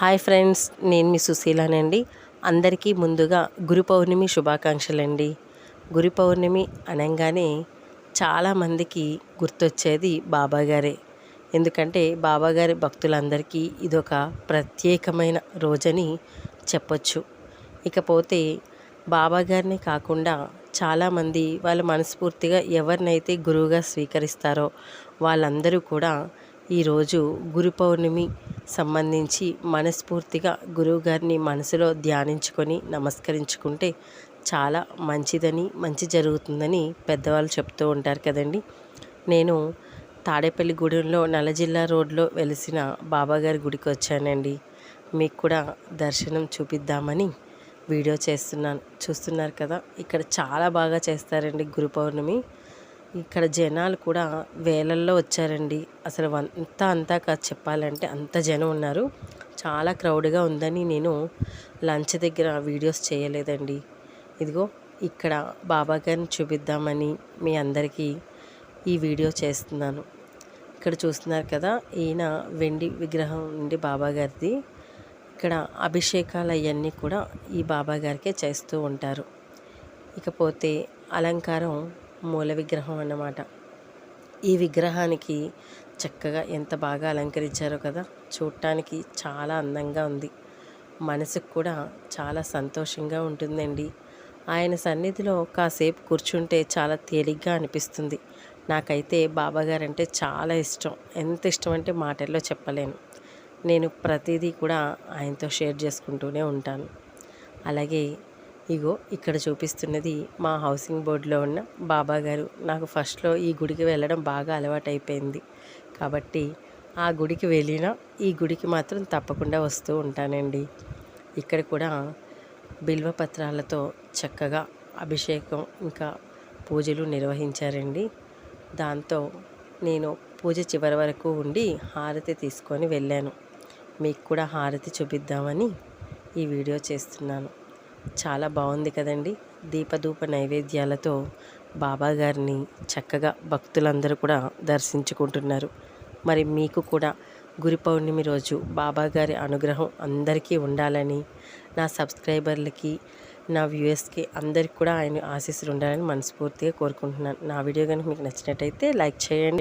Hi friends నేను మీ సుశీలానండి. అందరికీ ముందుగా గురు పౌర్ణమి శుభాకాంక్షలండి. గురు పౌర్ణమి అనగానే చాలామందికి గుర్తొచ్చేది బాబాగారే ఎందుకంటే బాబాగారి భక్తులందరికీ ఇదొక ప్రత్యేకమైన రోజని చెప్పొచ్చు. ఇకపోతే బాబాగారిని కాకుండా చాలామంది వాళ్ళ మనస్ఫూర్తిగా ఎవరినైతే గురువుగా స్వీకరిస్తారో వాళ్ళందరూ కూడా ఈరోజు గురు పౌర్ణమి సంబంధించి మనస్ఫూర్తిగా గురువుగారిని మనసులో ధ్యానించుకొని నమస్కరించుకుంటే చాలా మంచిదని మంచి జరుగుతుందని పెద్దవాళ్ళు చెప్తూ ఉంటారు కదండి. నేను తాడేపల్లి గూడెంలో నల్లజిల్లా రోడ్లో వెలిసిన బాబాగారి గుడికి వచ్చానండి. మీకు కూడా దర్శనం చూపిద్దామని వీడియో చేస్తున్నాను. చూస్తున్నారు కదా ఇక్కడ చాలా బాగా చేస్తారండి గురు పౌర్ణమి. ఇక్కడ జనాలు కూడా వేలల్లో వచ్చారండి. అసలు అంతా అంతా కాదు చెప్పాలంటే అంత జనం ఉన్నారు. చాలా క్రౌడ్గా ఉందని నేను లంచ్ దగ్గర వీడియోస్ చేయలేదండి. ఇదిగో ఇక్కడ బాబా గారిని చూపిద్దామని మీ అందరికీ ఈ వీడియో చేస్తున్నాను. ఇక్కడ చూస్తున్నారు కదా ఈయన వెండి విగ్రహం ఉండి బాబా గారిది. ఇక్కడ అభిషేకాలు అవన్నీ కూడా ఈ బాబా గారికే చేస్తూ ఉంటారు. ఇకపోతే అలంకారం మూల విగ్రహం అన్నమాట. ఈ విగ్రహానికి చక్కగా ఎంత బాగా అలంకరించారో కదా చూడటానికి చాలా అందంగా ఉంది. మనసుకు కూడా చాలా సంతోషంగా ఉంటుందండి. ఆయన సన్నిధిలో కాసేపు కూర్చుంటే చాలా తేలిగ్గా అనిపిస్తుంది. నాకైతే బాబాగారు అంటే చాలా ఇష్టం. ఎంత ఇష్టం అంటే మాటల్లో చెప్పలేను. నేను ప్రతిదీ కూడా ఆయనతో షేర్ చేసుకుంటూనే ఉంటాను. అలాగే ఇగో ఇక్కడ చూపిస్తున్నది మా హౌసింగ్ బోర్డులో ఉన్న బాబా గారు. నాకు ఫస్ట్లో ఈ గుడికి వెళ్ళడం బాగా అలవాటైపోయింది. కాబట్టి ఆ గుడికి వెళ్ళినా ఈ గుడికి మాత్రం తప్పకుండా వస్తూ ఉంటానండి. ఇక్కడ కూడా బిల్వపత్రాలతో చక్కగా అభిషేకం ఇంకా పూజలు నిర్వహించారండి. దాంతో నేను పూజ చివరి వరకు ఉండి హారతి తీసుకొని వెళ్ళాను. మీకు కూడా హారతి చూపిద్దామని ఈ వీడియో చేస్తున్నాను. చాలా బాగుంది కదండి. దీపధూప నైవేద్యాలతో బాబా గారిని చక్కగా భక్తులందరూ కూడా దర్శించుకుంటున్నారు. మరి మీకు కూడా గురి పౌర్ణమి రోజు బాబాగారి అనుగ్రహం అందరికీ ఉండాలని నా సబ్స్క్రైబర్లకి నా వ్యూయర్స్కి అందరికి కూడా ఆయన ఆశీస్సులు ఉండాలని మనస్ఫూర్తిగా కోరుకుంటున్నాను. నా వీడియో కనుక మీకు నచ్చినట్టయితే లైక్ చేయండి.